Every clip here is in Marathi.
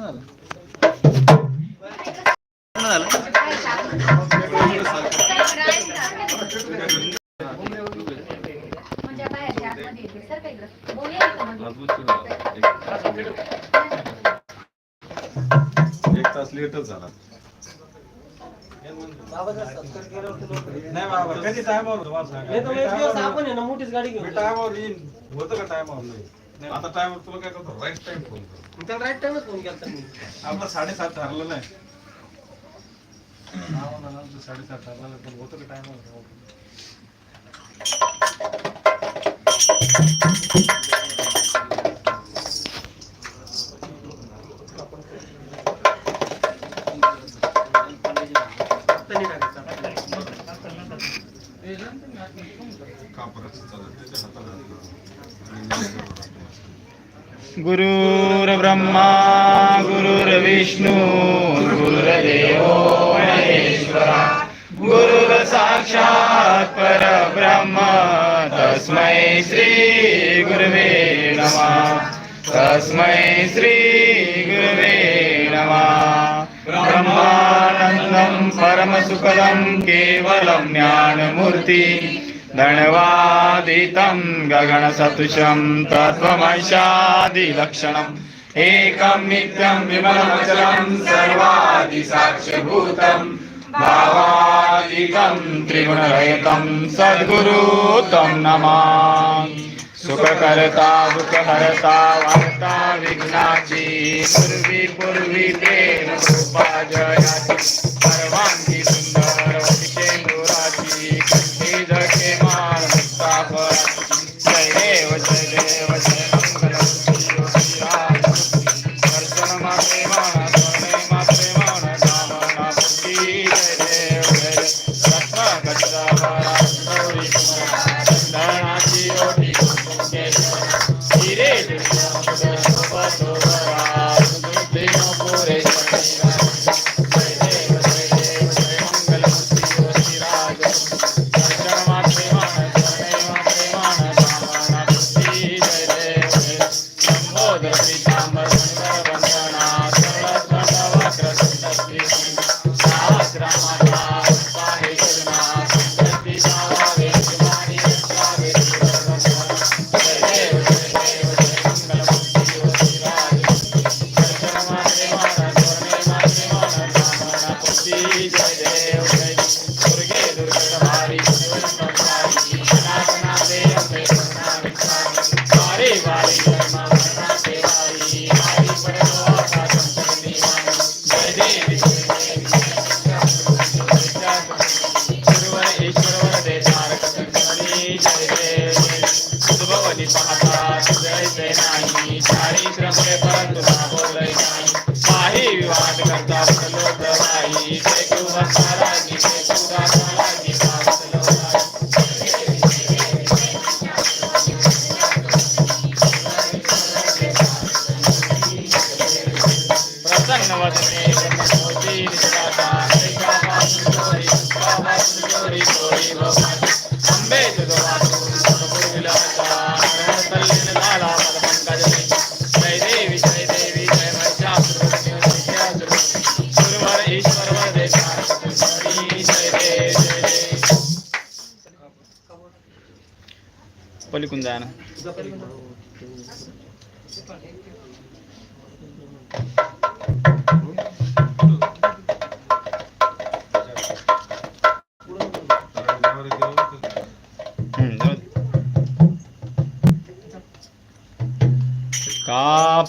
पूर्ण झालं झालं म्हणजे म्हणजे. एक तास लेटच झाला. नाही बाबा कधी टायमावर तुम्हाला सांगा नाही तर मग एक दिवस आपण आहे ना मोठीच गाडी घेऊन. टायमावर येईन. होतं का टायमावर नाही. आता टायमावर तुला काय करतो? राईट टाइम फोन कर. त्याला राईट टाइमच फोन केला मी. आपला साडेसात ठरलं नाही. आमचं साडेसात ठरलं नाही पण होतं का टायमावर कापराचं चालत त्याच्या हाताला गुरुर्ब्रह्मा गुरुर्विष्णू गुरुर्देवो महेश्वरा. गुरुर साक्षात परब्रह्म तस्मै श्री गुरवे नमः. तस्मै श्री गुरवे नमः. ब्रह्मानन्दं परमसुखदं केवलं ज्ञानमूर्ति. धनवादितं गगनसदृशं तत्त्वमशादिलक्षणम् एकं नित्यं विमलमचलं सर्वादिसाक्ष्यभूतं भावादिकं त्रिगुणरहितं सद्गुरु तं नमामि। सुखकर्ता दुःखहर्ता वार्ता विघ्नाची पूर्वी पूर्वी प्रेम रूपा जयाची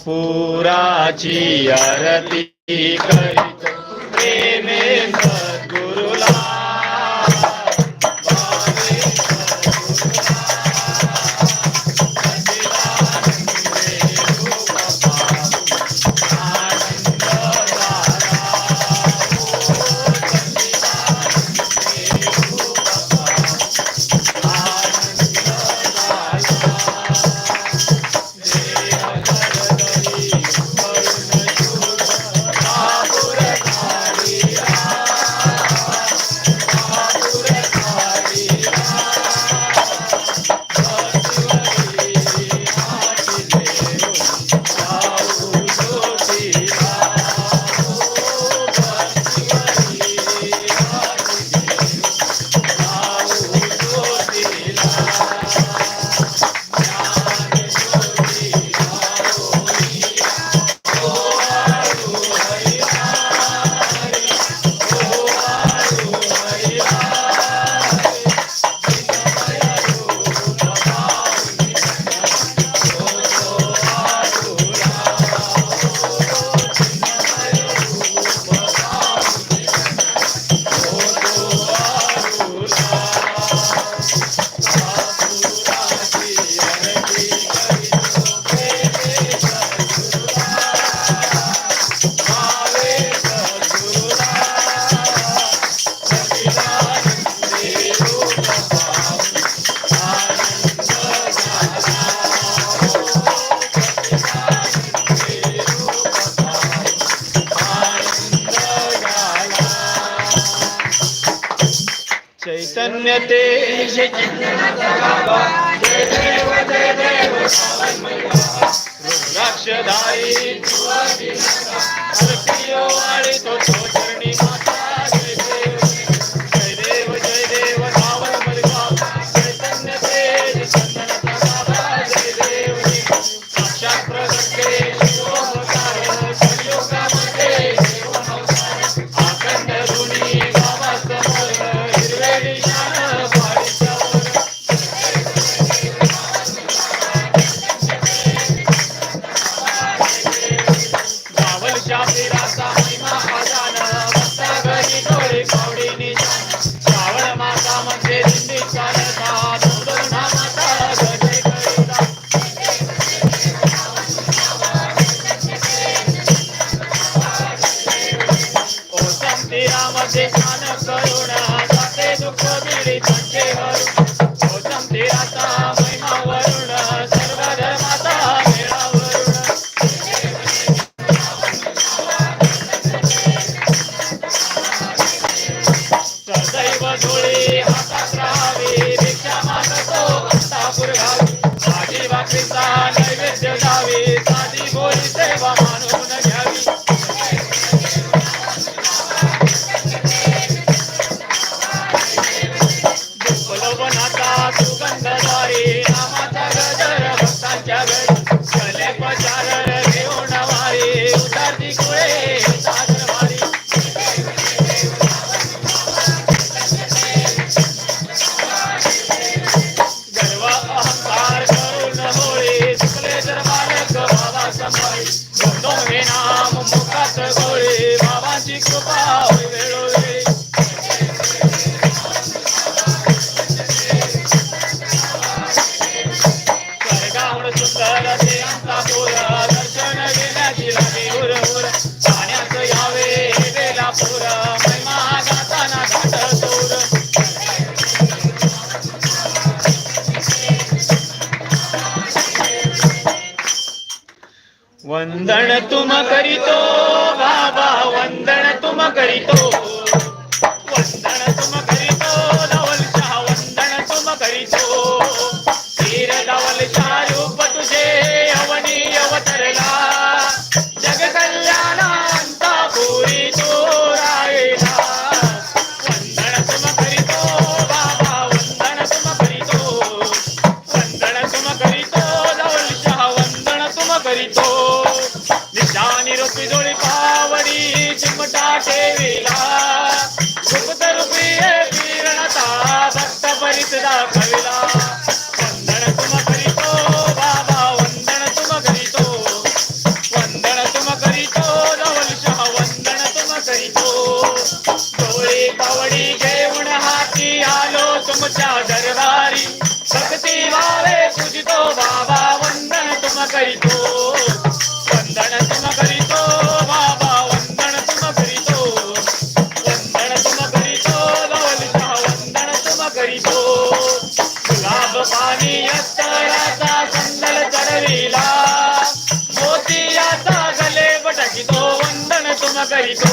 कापुराची आरती धन्यते रक्षदायी Domina वंदन तुम करीतो बाबा वंदन तुम करीतो. भविला తుమకితో వందన తుమకరితో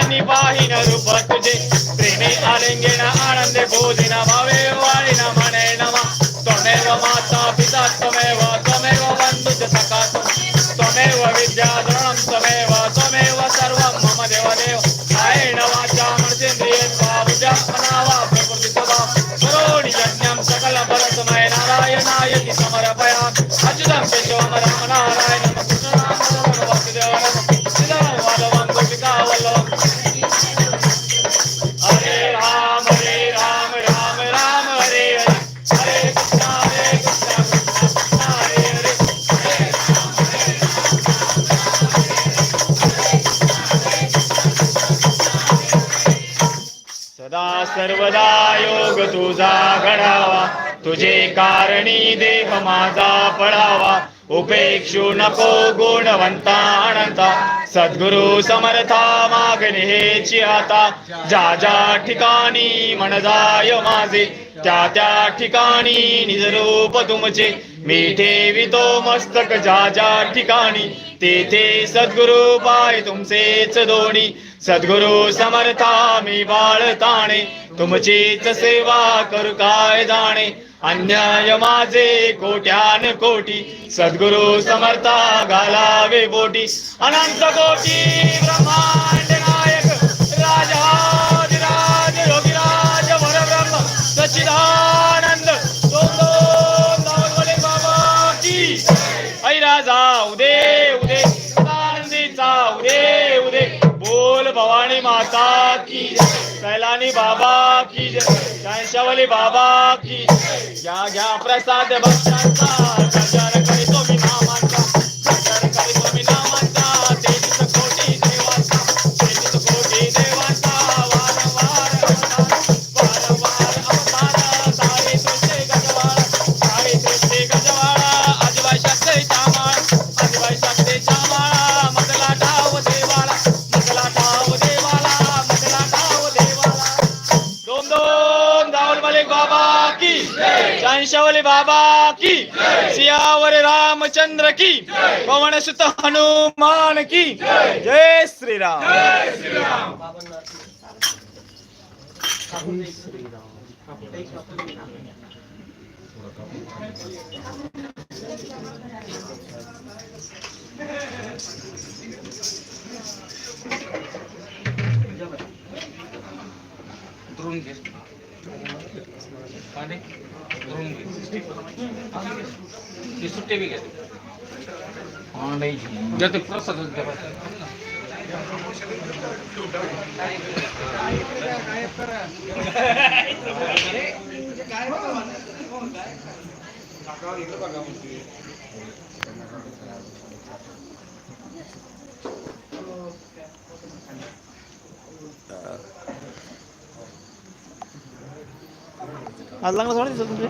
बाहीन रूप तुझे प्रेमी आलिंगेन आनंद भोजिन भावे वाणिन मने नमा त्वमेव माता पिता त्वमेव त्वमेव बंधु च सखा त्वमेव विद्याधरणं त्वमेव त्वमेव सर्वं मम देवदेव हायेण वाचा मृतेन्द्रिये त्वा सदा सर्वदा योग तुझा घडावा. तुझे कारणी देह माझा पळावा. उपेक्षू नको गुणवंता अनंता. सद्गुरु समर्था मागणे आता. ज्या ज्या ठिकाणी मन जाय माझे त्या त्या ठिकाणी निजरूप तुमचे. मी ठेवितो मस्तक ज्या ज्या ठिकाणी तेथे सद्गुरु पाय तुमचेच दोन्ही. सद्गुरु समर्था मी बाळताणे तुमचीच सेवा करू काय जाणे. अन्याय माझे कोट्यान कोटी सद्गुरु समर्था घालावे बोटी. अनंत कोटी ब्रह्मांड नायक राजाधिराज योगीराज सच्चिदानंद दोन दोन बाबा की ऐ राजा उदे उदे आनंदीचा उदे उदे. बोल भवानी माता की कैलानी बाबा की जय. बाबा की घ्या घ्या प्रसाद भक्तांचा. शहशावली बाबा की सियावर रामचंद्र की पवन सुत हनुमान की जय. श्रीराम. श्रीराम. पाणी उतरून घे ते सुट्टे बी घ्या द्या ते प्रसाद आज लागला थोडा दिसत तुमचे?